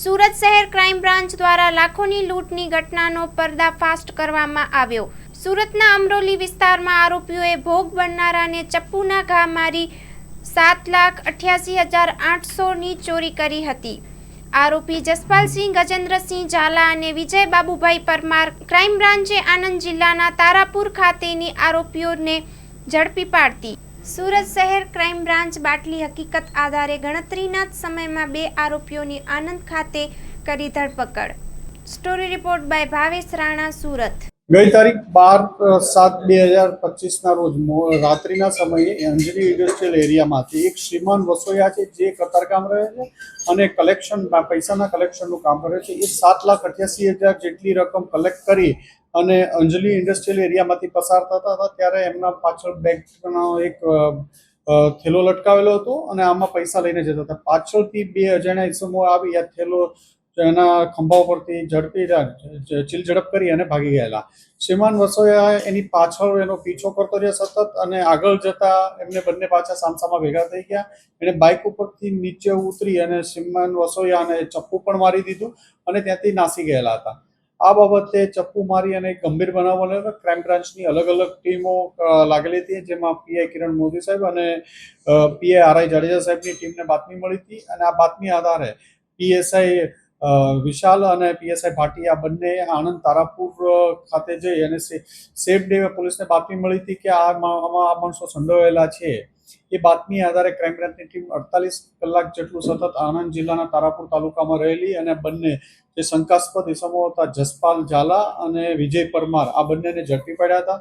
સુરત શહેર crime branch દ્વારા લાખોની લૂંટની ઘટનાનો પર્દાફાશ કરવામાં આવ્યો. સુરતના અમરોલી વિસ્તારમાં આરોપીઓએ ભોગ બનનારાને ચપ્પુના ઘા મારી સાત લાખ અઠ્યાસી હજાર આઠસોની ચોરી કરી હતી. આરોપી જસપાલસિંહ, ગજેન્દ્રસિંહ ઝાલા અને વિજય બાબુભાઈ પરમાર ક્રાઇમ બ્રાન્ચે આણંદ જિલ્લાના તારાપુર ખાતેની આરોપીઓને ઝડપી પાડતી સુરત શહેર ક્રાઇમ બ્રાન્ચ બાટલી હકીકત આધારે ગણતરીના જ સમયમાં બે આરોપીઓની આનંદ ખાતે કરી ધરપકડ. Story report by Bhavesh Rana, Surat. ગઈ તારીખ બાર સાત બે હજાર પચીસના રોજ રાત્રિના સમયે અંજલી ઇન્ડસ્ટ્રીયલ એરિયામાંથી એક શ્રીમાન વસોયા છે, જે કતારકામ રહે છે અને કલેક્શન, પૈસાના કલેક્શનનું કામ કરે છે. એ સાત લાખ અઠ્યાસી હજાર જેટલી રકમ કલેક્ટ કરી અને અંજલિ ઇન્ડસ્ટ્રીયલ એરિયામાંથી પસાર થતા હતા, ત્યારે એમના પાછળ બેગનો એક થેલો લટકાવેલો હતો અને આમાં પૈસા લઈને જતા હતા. પાછળથી બે અજાણ્યા ઇસમો આવી, આ થેલો એના ખંભા ઉપરથી ઝડપી ચીલ ઝડપ કરી અને ભાગી ગયેલા. શ્રીમાન વસોયા એની પાછળ એનો પીછો કરતો રહ્યો સતત અને આગળ જતા એમને બંને પાછા સામસામાં ભેગા થઈ ગયા. એને બાઇક ઉપરથી નીચે ઉતરી અને શ્રીમાન વસોયાને ચપ્પુ પણ મારી દીધું અને ત્યાંથી નાસી ગયેલા હતા. આ બાબતે ચપ્પુ મારી અને ગંભીર બનાવ બનેલો ક્રાઇમ બ્રાન્ચની અલગ અલગ ટીમો લાગેલી હતી, જેમાં પીઆઈ કિરણ મોદી સાહેબ અને પીઆઈ આરઆઈ જાડેજા સાહેબની ટીમને બાતમી મળી હતી અને આ બાતમી આધારે પીએસઆઈ વિશાલ અને પીએસઆઈ ભાટી આ બંને આણંદ તારાપુર ખાતે જઈ અને સેફ ડે પોલીસને બાતમી મળી હતી કે આ માણસો સંડોવાયેલા છે. એ બાતમી આધારે ક્રાઇમ બ્રાન્ચની ટીમ અડતાલીસ કલાક જેટલું સતત આણંદ જિલ્લાના તારાપુર તાલુકામાં રહેલી અને બંને જે શંકાસ્પદ ઇસમો હતા, જસપાલ ઝાલા અને વિજય પરમાર, આ બંનેને ઝડપી પડ્યા હતા.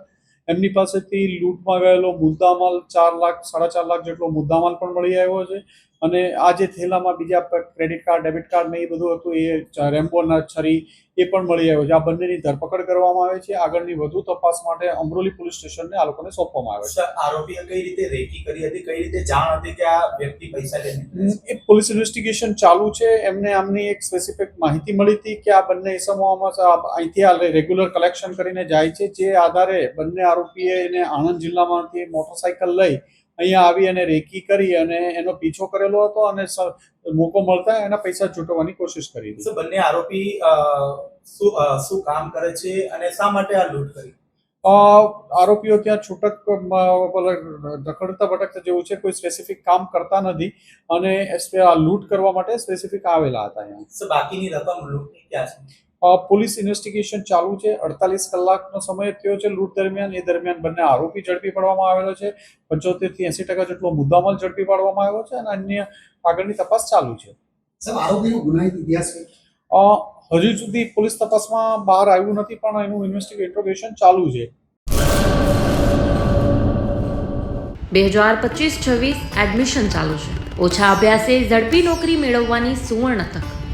એમની પાસેથી લૂંટમાં ગયેલો મુદ્દામાલ ચાર લાખ, સાડા ચાર લાખ જેટલો મુદ્દામાલ પણ મળી આવ્યો છે. અને આ જે થેલામાં બીજા ક્રેડિટ કાર્ડ ડેબિટ કાર્ડ ને એ બધું હતું એ રેમ્બોના છરી એ પણ મળી આવ્યો છે. આ બંનેની ધરપકડ કરવામાં આવે છે. આગળની વધુ તપાસ માટે અમરોલી પોલીસ સ્ટેશનને આ લોકોને સોંપવામાં આવે છે. આરોપીએ કઈ રીતે રેકી કરી હતી? કઈ રીતે જાણ હતી કે આ વ્યક્તિ પૈસા લઈને એ પોલીસ ઇન્વેસ્ટિગેશન ચાલુ છે. એમને આમની એક સ્પેસિફિક માહિતી મળી હતી કે આ બંને ઇસમોમાં અહીંથી આ રેગ્યુલર કલેક્શન કરીને જાય છે. જે આધારે બંને આરોપીએ એને આણંદ જિલ્લામાંથી મોટરસાયકલ લઈ અહીંયા આવી અને રેકી કરી અને એનો પીછો કરેલો હતો અને મોકો મળતા એના પૈસા છૂટવાની કોશિશ કરી હતી બંને આરોપી શું શું કામ કરે છે અને શા માટે આ લૂંટ કરી? આરોપીઓ ત્યાં છૂટક મ, ભટકતા જેવું છે કોઈ સ્પેસિફિક કામ કરતા નથી અને આ લૂંટ કરવા માટે સ્પેસિફિક આવેલા હતા અહીંયા. બાકીની રકમ લૂંટની ક્યાં છે? પોલીસ ઇન્વેસ્ટિગેશન ચાલુ છે. અડતાલીસ કલાકનો સમય થયો છે લૂંટ દરમિયાન. એ દરમિયાન બંને આરોપી ઝડપી પાડવામાં આવેલો છે. પંચોતેરથી એસી ટકા જેટલો મુદ્દામાલ ઝડપી પાડવામાં આવ્યો છે અને અન્ય આગળની તપાસ ચાલુ છે. હજુ સુધી પોલીસ તપાસમાં બહાર આવ્યું નથી પણ એનું ઇન્વેસ્ટિગેશન ચાલુ છે. બે હજાર પચીસ છવ્વીસ એડમિશન ચાલુ છે. ઓછા અભ્યાસે ઝડપી નોકરી મેળવવાની સુવર્ણ તક.